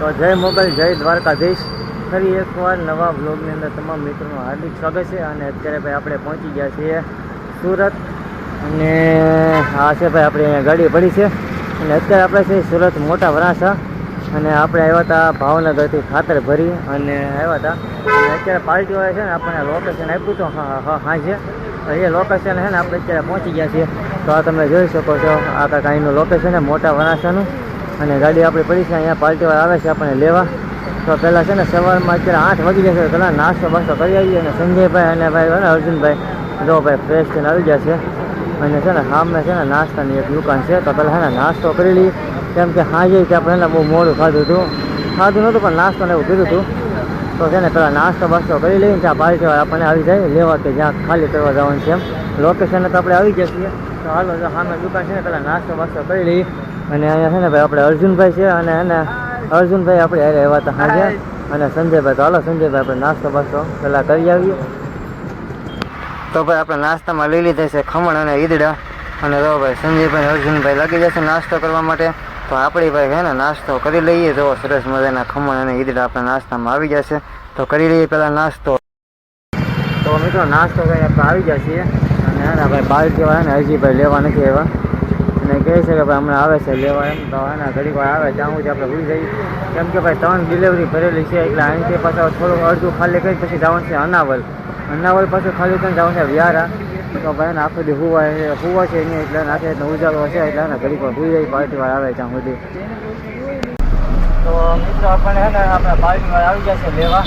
તો જય મોગલ જય દ્વારકાધીશ. ફરી એકવાર નવા બ્લોગની અંદર તમામ મિત્રોનું હાર્દિક સ્વાગત છે અને અત્યારે ભાઈ આપણે પહોંચી ગયા છીએ સુરત. અને આ છે ભાઈ આપણે અહીંયા ગાડી પડી છે. અને અત્યારે આપણે છે સુરત મોટા વરાસા અને આપણે આવ્યા હતા ભાવનગરથી ખાતર ભરી અને આવ્યા હતા. અને અત્યારે પાર્ટીવાળા છે ને આપણને લોકેશન આપ્યું હતું. હા હા તો એ લોકેશન છે ને આપણે અત્યારે પહોંચી ગયા છીએ. તો આ તમે જોઈ શકો છો. આ કાંઈનું લોકેશન છે, મોટા વરાસાનું અને ગાડી આપણી પડી છે, અહીંયા પાર્ટીવાળા આવે છે આપણને લેવા. તો પહેલાં છે ને સવારમાં અત્યારે આઠ વાગી જશે પહેલાં નાસ્તો બાસ્તો કરી આવીએ અને સંજયભાઈ અને ભાઈ અર્જુનભાઈ, જો ભાઈ ફ્રેશ થઈને આવી ગયા છે. અને છે ને સામે છે ને નાસ્તાની એક દુકાન છે, તો પહેલાં છે ને નાસ્તો કરી લઈએ. કેમ કે હાજે આપણે એને બહુ મોડું ખાધું હતું. ખાધું નહોતું, પણ નાસ્તો ને એવું કીધું હતું. તો છે ને પહેલાં નાસ્તો બાસ્તો કરી લઈએ ત્યાં પાર્ટીવાળા આપણને આવી જાય, લેવા કે જ્યાં ખાલી કરવા જવાનું છે એમ. લોકેશને તો આપણે આવી ગયા છીએ. તો હાલો સામે દુકાન છે ને, પહેલાં નાસ્તો બાસ્તો કરી લઈએ. અને અહીંયા છે ને ભાઈ આપણે અર્જુનભાઈ છે અને એને અર્જુનભાઈ આપણે હારે આવ્યા હતા હાજર અને સંજયભાઈ તો હાલો સંજયભાઈ આપણે નાસ્તો બાસ્તો પહેલાં કરી આવીએ. તો ભાઈ આપણે નાસ્તામાં લઈ લીધા છે ખમણ અને ઈદડા. અને તો ભાઈ સંજયભાઈ અર્જુનભાઈ લાગી જશે નાસ્તો કરવા માટે. તો આપણી ભાઈ છે ને નાસ્તો કરી લઈએ. તો સરસ મજાના ખમણ અને ઈદડા આપણા નાસ્તામાં આવી જશે. તો કરી લઈએ પહેલાં નાસ્તો. તો મિત્રો નાસ્તો કરીને આપણે આવી જશે અને એના ભાઈ કહેવાય ને હરજીભાઈ લેવા નથી આવ્યા. અને કહે છે કે ભાઈ હમણાં આવે છે લેવા એમ, તો એના ઘડીક વાર આવે, ત્યાં જ આપણે ભૂલી જઈએ. કેમ કે ભાઈ, ત્રણ ડિલિવરી ભરેલી છે, એટલે અહીંથી પાછા થોડું અડધું ખાલી કરી, પછી જવાનું છે અનાવલ. અનાવલ પાછું ખાલી કરીને જવાનું છે વ્યારા. તો ભાઈ એને આખો હુવા હુવા છે નહીં એટલે નાખે એટલે ઉજાગરો છે, એટલે એને ઘડીક વાર ભૂલી જાય પાર્ટી વાર આવે ત્યાં સુધી. તો મિત્રો, આપણને હે ને, આપણે પાર્ટી વાર આવી જશે લેવા.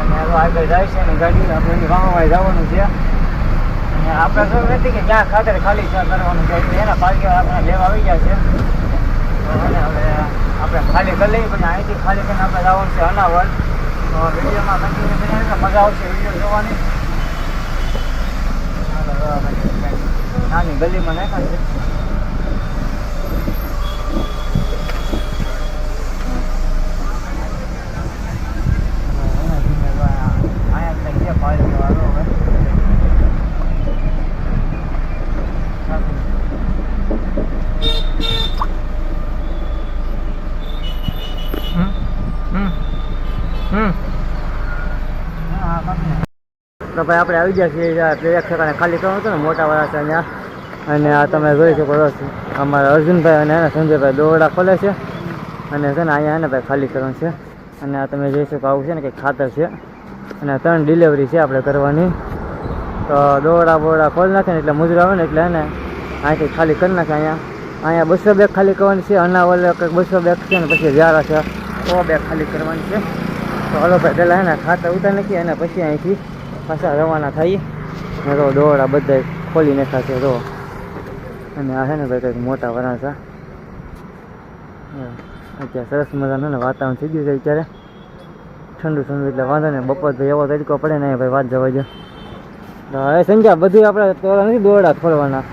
અને આગળ જાય છે ને ગાડી આપણે એની જવાનું છે. અને આપણે શું નથી કે જ્યાં ખાતર ખાલી છે કરવાનું છે એના ભાગ્ય આપણે લેવા આવી ગયા છે. એને હવે આપણે ખાલી કરી લઈએ પણ અહીંથી ખાલી કરીને આપણે જવાનું છે અનાવર વિડીયોમાં કન્ટિન્યુ કરીને મજા આવશે વીડિયો જોવાની. નાની ગલીમાં નાખ્યા છે અહીંયા કંઈક છે પાર્ટી વાળો હવે તો ભાઈ, આપણે આવી ગયા છીએ પ્રેરક ઠેકાણે ખાલી કરવાનું હતું ને મોટા વાળા છે ત્યાં અને આ તમે જોઈ શકો અમારા અર્જુનભાઈ અને એના સંજયભાઈ દોરડા ખોલે છે. અને છે ને, અહીંયા એને ભાઈ, ખાલી કરવાનું છે. અને આ તમે જોઈ શકો, આવું છે ને કંઈક ખાતર છે. અને ત્રણ ડિલિવરી છે આપણે કરવાની. તો દોરડા બોરડા ખોલી નાખે ને એટલે મુજરા આવે ને એટલે એને અહીંથી ખાલી કરી નાખે અહીંયા. અહીંયા બસો બેગ ખાલી કરવાની છે, અનાવલ કંઈક બસો બેગ છે ને, પછી વ્યારા છે. સો બેગ ખાલી કરવાની છે. તો હલો ભાઈ, પહેલાં એને ખાતર ઉતારી નાખીએ અને પછી અહીંથી પાછા રવાના થઈએ. ને તો દોરડા બધા ખોલી નાખ્યા છે તો અને આ છે ને ભાઈ કંઈક મોટા વરાસા. અત્યારે સરસ મજાનું ને વાતાવરણ થઈ ગયું છે અત્યારે. ઠંડુ ઠંડુ એટલે વાંધો ને બપોર ભાઈ એવો તડકો પડે ને ભાઈ વાત જવા જો હવે સમજ્યા બધું આપણે તોરા નથી દોરડા ખોલવાના.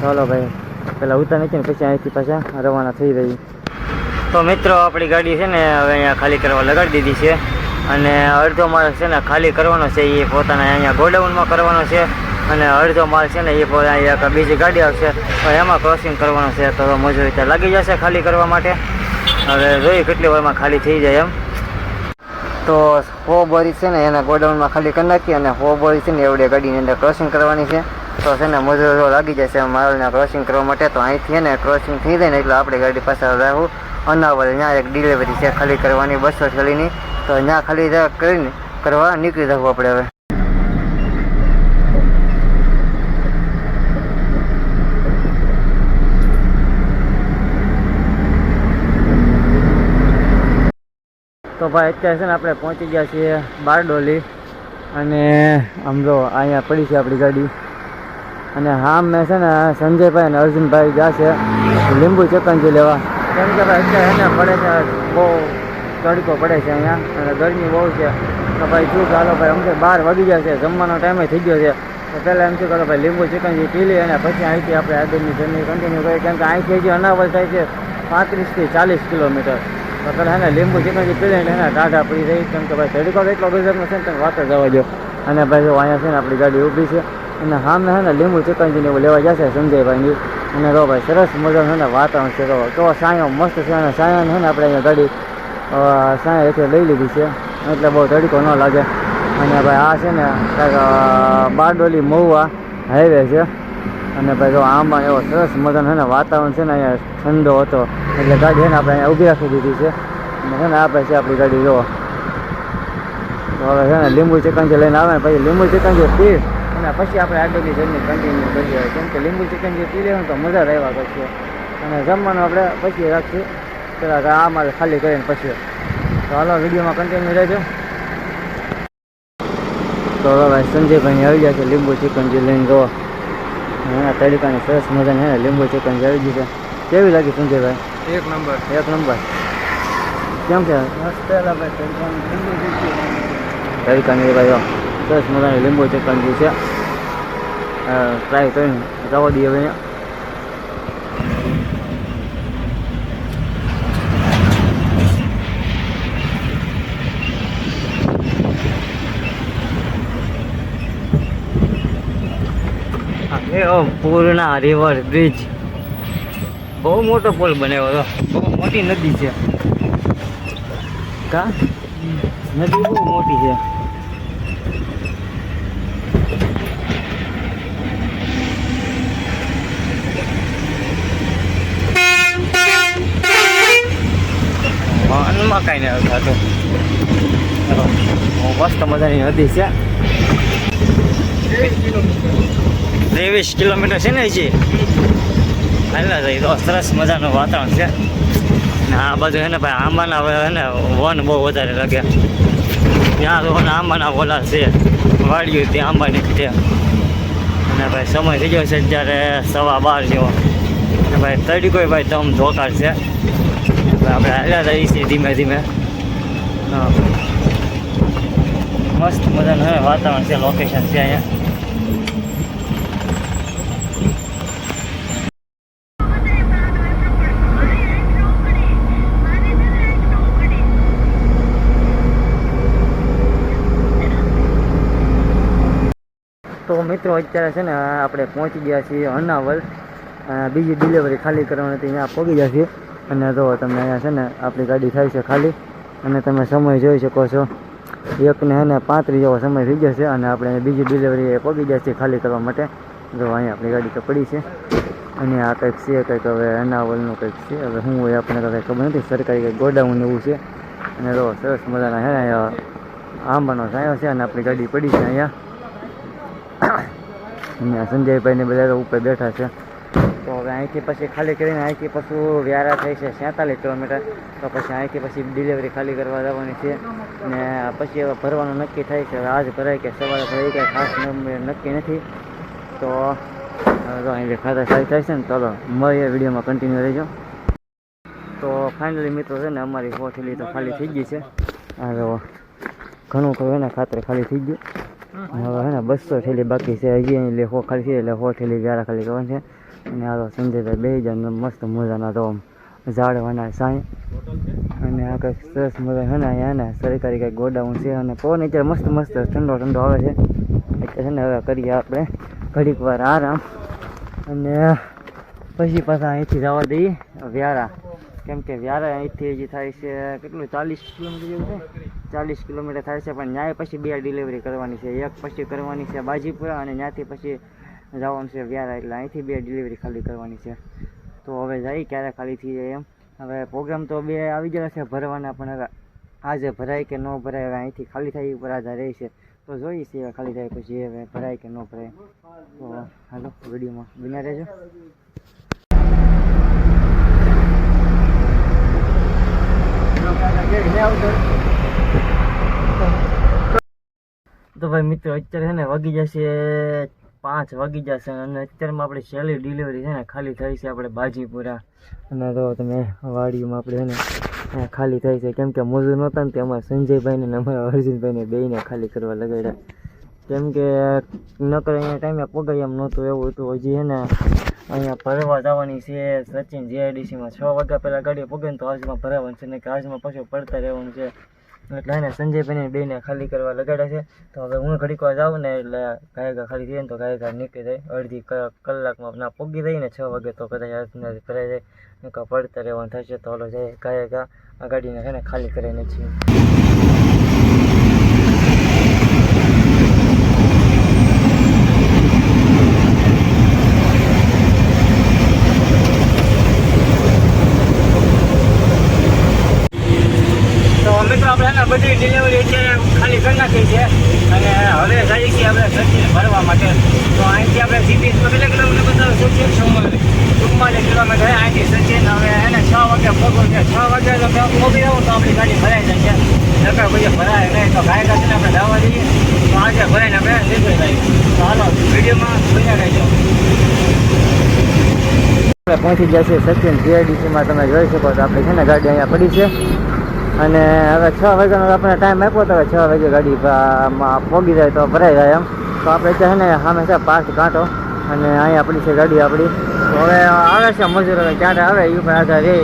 ચાલો ભાઈ પેલા ઉતાર નથી ને પછી અહીંથી પાછા રવાના થઈ રહી. તો મિત્રો, આપણી ગાડી છે ને હવે અહીંયા ખાલી કરવા લગાડી દીધી છે. અને અડધો માલ છે ને ખાલી કરવાનો છે, એ પોતાના અહીંયા ગોડાઉનમાં કરવાનો છે. અને અડધો માલ છે ને એ અહીંયા બીજી ગાડી આવશે. એમાં ક્રોસિંગ કરવાનું છે, તો મજૂરી ત્યાં લાગી જશે ખાલી કરવા માટે. હવે જોઈએ કેટલી વારમાં ખાલી થઈ જાય એમ. તો હો બોરી છે ને એના ગોડાઉનમાં ખાલી કરી નાખી અને હો બોરી છે ને એવડે ગાડીની અંદર ક્રોસિંગ કરવાની છે. તો છે ને મજૂરો લાગી જશે માલને ક્રોસિંગ કરવા માટે. તો અહીંથી છે ને ક્રોસિંગ થઈ જાય ને એટલે આપણી ગાડી પાછળ રહેવું અનાવલ. ત્યાં એક ડિલિવરી છે ખાલી કરવાની, બસો થેલીની. તો અહીંયા ખાલી કરીને કરવા નીકળી જવું આપણે હવે. તો ભાઈ અત્યારે છે ને આપણે પહોંચી ગયા છીએ બારડોલી અને આમ જો અહીંયા પડી છે આપણી ગાડી. અને હા મેં છે ને સંજયભાઈ અને અર્જુનભાઈ ગયા છે લીંબુ ચકંજી લેવા. કેમ કે ભાઈ અત્યારે એને પડે છે બહુ તડકો પડે છે અહીંયા. અને ગરમી બહુ છે. તો ભાઈ શું ચાલો ભાઈ, અમને બાર વાગી ગયા છે. જમવાનો ટાઈમે થઈ ગયો છે. તો પહેલાં એમ શું કરો ભાઈ, લીંબુ ચિકનજી પી લઈએ અને પછી અહીંથી આપણે આગળની જર્ની કન્ટિન્યુ કરીએ. કેમ કે અહીંથી હજી અનાવર થાય છે પાંત્રીસથી ચાલીસ કિલોમીટર. તો પહેલાં એને લીંબુ ચિકનજી પી લઈને એને ટાઢા પડી રહી. કેમ કે ભાઈ તડકો એટલો ગજબનો છે ને તમે વાત જ જવા દો અને ભાઈ જો અહીંયા છે ને આપણી ગાડી ઊભી છે. અને સામે છે ને લીંબુ ચિકનજી ને એવું લેવા જશે સંજયભાઈની. અને તો ભાઈ સરસ મજાનું છે ને વાતાવરણ છે. તો સાયો મસ્ત છે અને સાયાને છે ને આપણે અહીંયા ગાડી અ, હેઠળ લઈ લીધી છે. એટલે બહુ તડકો ન લાગે. અને ભાઈ આ છે ને કાંઈક બારડોલી મહુવા હાઈવે છે. અને ભાઈ જો આમાં એવો સરસ મજાનો છે ને વાતાવરણ છે ને અહીંયા ઠંડો હતો. એટલે ગાડી છે ને આપણે અહીંયા ઊભી રાખી દીધી છે. અને છે ને આપણે છે આપણી ગાડી જો. હવે છે ને લીંબુ ચિકનજી લઈને આવે ને પછી લીંબુ ચિકનજી પી અને પછી આપણે આગળની જર્ની કન્ટિન્યુ કરીએ. કેમ કે લીંબુ ચિકનજી પી લેવું તો મજા રહેવા કરશે. અને જમવાનું આપણે પછી રાખીએ. પેલા આ મારે ખાલી કરીને પછી. તો હાલો વિડીયોમાં કન્ટિન્યુ રહેજો. તો હવે ભાઈ સંજયભાઈ આવી ગયા છે લીંબુ ચિકન જે લઈને જો એના તરીકાની સરસ મજાની હે લીંબુ ચિકન આવી ગયું છે. કેવી લાગી સંજયભાઈ? એક નંબર. એક નંબર. કેમ છે? ભાઈ તરીકાની ભાઈ સરસ મજાની લીંબુ ચિકન જે છે. ટ્રાય કરીને જવા દઈએ હવે ઓ પૂર્ણા રિવર બ્રિજ બહુ મોટો પુલ બનાવ્યો હતો. બહુ મોટી નદી છે. કા? નદી બહુ મોટી છે. વાહનમાં કાંઈ નથી થતું. મસ્ત મજાની નદી છે. ત્રેવીસ કિલોમીટર છે ને હજી. હાલા જાય તો સરસ મજાનું વાતાવરણ છે. ને આ બાજુ છે ને ભાઈ આંબાના હવે ને વન બહુ વધારે લાગે. ત્યાં તો આંબાના ઓલા છે. વાળ્યું ત્યાં આંબાની છે. અને ભાઈ સમય થઈ ગયો છે અત્યારે સવા બાર જેવો. અને ભાઈ કોઈ ભાઈ તમ ધોકાર છે. આપણે હાલ્યા જઈએ છીએ ધીમે ધીમે. મસ્ત મજાનું વાતાવરણ છે લોકેશન છે અહીંયા. તો મિત્રો અત્યારે છે ને આપણે પહોંચી ગયા છીએ અનાવલ. બીજી ડિલિવરી ખાલી કરવાની હતી, ત્યાં પહોંચી ગયા છીએ. અને જો તમે અહીંયા છે ને આપણી ગાડી થાય છે ખાલી, અને તમે સમય જોઈ શકો છો. એકને હે ને પાંત્રીસ જેવો સમય થઈ ગયો છે, અને આપણે બીજી ડિલિવરી પહોંચી ગયા છીએ ખાલી કરવા માટે. જો અહીંયા આપણી ગાડી તો પડી છે. અને આ કંઈક છે, કંઈક હવે અનાવલનું કંઈક છે. હવે શું હોય આપણને કંઈ ખબર નથી, સરકારી કંઈક ગોડાઉન એવું છે. અને જો સરસ મજાના હે આંબાનો સાયો છે, અને આપણી ગાડી પડી છે અહીંયા. અને સંજયભાઈને બધા ઉપર બેઠા છે. તો હવે અહીંથી પછી ખાલી કરીને અહીંથી પછી વ્યારા થઈ છે સેતાલીસ કિલોમીટર. તો પછી અહીંથી પછી ડિલિવરી ખાલી કરવા જવાની છે. ને પછી હવે ભરવાનું નક્કી થાય છે. આજ ભરાય કે સવારે ભરાય કે ખાસ નક્કી નથી. તો તો અહીં ખાતા ખાલી થાય છે ને ચાલો મળીએ વિડીયોમાં કન્ટિન્યુ રહેજો. તો ફાઇનલી મિત્રો છે ને, અમારી સો થેલી તો ખાલી થઈ ગઈ છે. હવે ઘણું ખરું એના ખાતર ખાલી થઈ ગયું. હવે હે ને બસો થેલી બાકી છે. હજી અહીં લેખો ખાલી છે, એટલે હો થેલી વ્યારા ખાલી કરવાની છે. અને આ તો સંજયભાઈ બે જણ મસ્ત મજાના તો ઝાડવાના સાંઈ. અને આ કંઈક સરસ મજા છે ને અહીંયા ને સરકારી કંઈક ગોડાઉન છે અને પવન અત્યારે મસ્ત મસ્ત ઠંડો ઠંડો આવે છે. એટલે છે ને હવે કરીએ આપણે ઘડીક વાર આરામ. અને પછી પાછા અહીંથી જવા દઈએ વ્યારા. કેમ કે વ્યારા અહીંથી હજી થાય છે કેટલું ચાલીસ કિલોમીટર જેવું છે ચાલીસ કિલોમીટર છે, પણ ન્યાય પછી બે ડિલિવરી કરવાની છે. એક પછી કરવાની છે બાજીપુરા અને ત્યાંથી પછી જવાનું છે વ્યારા. એટલે અહીંથી બે ડિલિવરી ખાલી કરવાની છે. તો હવે જઈ ક્યારે ખાલી થઈ જાય એમ. હવે પ્રોગ્રામ તો બે આવી ગયા છે ભરવાના, પણ હવે આજે ભરાય કે ન ભરાય હવે અહીંથી ખાલી થાય ઉપર આધાર રહે છે. તો જોઈએ છીએ ખાલી થાય પછી હવે ભરાય કે ન ભરાય. તો હાલો, વિડીયોમાં બિના રહેજો. તો ભાઈ મિત્રો, અત્યારે છે ને વાગી જશે પાંચ, વાગી જશે અને અત્યારમાં આપણે છેલ્લી ડિલિવરી છે ને ખાલી થઈ છે આપણે બાજીપુરા. અને તો તમે વાડીમાં આપણે છે ને ખાલી થઈ છે. કેમ કે મજૂર નહોતા ને તે અમારા સંજયભાઈને ને અમારા અર્જુનભાઈને બેને ખાલી કરવા લગાડ્યા. કેમ કે નકર અહીંયા ટાઈમે પગાય એમ નહોતું, એવું હતું. હજી છે ને અહીંયા ભરવા જવાની છે સચિન જીઆઈડીસીમાં છ વાગ્યા પહેલાં ગાડી પગે ને તો આજમાં ભરાવાનું છે. ને કે આજમાં પાછું પડતા રહેવાનું છે. એટલે એને સંજયભાઈને બેને ખાલી કરવા લગાડ્યા છે. તો હવે હું ઘડીક વાર જાઉં ને એટલે ગાયકા ખાલી થઈએ ને તો ગાયકા નીકળી જાય. અડધી કલાકમાં ના પોગી જાય ને છ વાગે તો કદાચ આજના ભરાઈ જાય. નકા પડતા રહેવાનું થશે તો હલો જાય ગાયકા આ ગાડીને છે ને ખાલી કરીને છીએ તો મિત્રો આપણે એને બધી ડિલિવરી અત્યારે ખાલી કરી નાખી છે અને હવે જઈએ છીએ આપણે સચિન ભરવા માટે તો અહીંથી આપણે સીધી કેટલા કિલોમીટર બતાવે સચિન ચુમ્માલીસ ચુમ્માલીસ કિલોમીટર અહીંથી સચિન હવે એને છ વાગે પગો છે વાગે તો ત્યાં પહોંચી આવું તો આપણી ગાડી ભરાઈ જાય નકર પછી ભરાય નહીં. તો ગાય ગાડીને આપણે જવા દઈએ. તો આજે ભરાઈને આપણે નીકળી જાય તો હાલો, વિડીયોમાં બન્યા રહેજો. આપણે પહોંચી ગયા છીએ સચિન જીઆઈડીસીમાં. તમે જોઈ શકો તો આપણે છે ને ગાડી અહીંયા પડી છે. અને હવે છ વાગ્યાનો આપણે ટાઈમ આપ્યો તો હવે છ વાગે ગાડી પહોંચી જાય તો ભરાઈ જાય એમ. તો આપણે છે ને છે પાર્ક કાંટો અને અહીંયા આપણી છે ગાડી આપણી. તો હવે આવે છે મજૂરો ક્યારે આવે? એ પણ આધાર રહે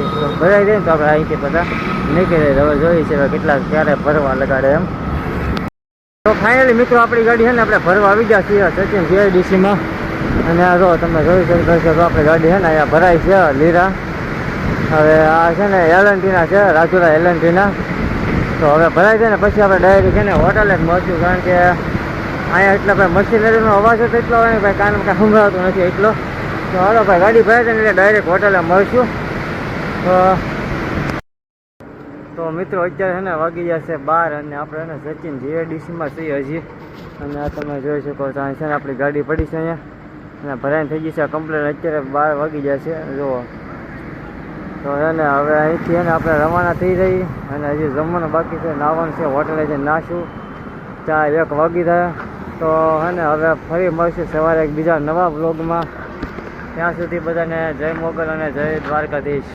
ભરાઈ જાય ને તો આપણે અહીંથી બધા નીકળી જાય. હવે જોઈએ છે કેટલા ક્યારે ભરવા લગાડે એમ. તો ફાઇનલી મિત્રો આપણી ગાડી છે ને આપણે ભરવા આવી ગયા છીએ સચિન જીઆઈડીસીમાં અને આ જો તમે જોઈ શકો છો આપણી ગાડી છે ને અહીંયા ભરાય છે લીરા. હવે આ છે ને એલએનટીના છે, રાજુલા એલએનટીના. તો હવે ભરાય છે ને પછી આપણે ડાયરેક્ટ છે ને હોટલે જ મળશું કારણ કે અહીંયા એટલે ભાઈ મશીનરીનો અવાજ હતો એટલો હોય ભાઈ કાનમાં કાંઈ સંભળાતો નથી એટલો. તો હાલો ભાઈ, ગાડી ભરાય છે એટલે ડાયરેક્ટ હોટલે મળશું. તો તો મિત્રો અત્યારે છે ને વાગી જશે છે બાર અને આપણે એને સચિન જીએડીસીમાં છીએ હજી. અને આ તમે જોઈ શકો તો અહીં છે ને આપણી ગાડી પડી છે અહીંયા. અને ભરાઈને થઈ ગઈ છે, કમ્પ્લેન અત્યારે બાર વાગી જશે છે, જુઓ. તો છે ને હવે અહીંથી એને આપણે રવાના થઈ રહી અને હજી જમવાનું બાકી છે, નાવાનું છે, હોટલે છે નાશું ચાર એક વાગી થાય તો અને હવે ફરી મળશું સવારે એક બીજા નવા બ્લોગમાં ત્યાં સુધી બધાને જય મોગલ અને જય દ્વારકાધીશ.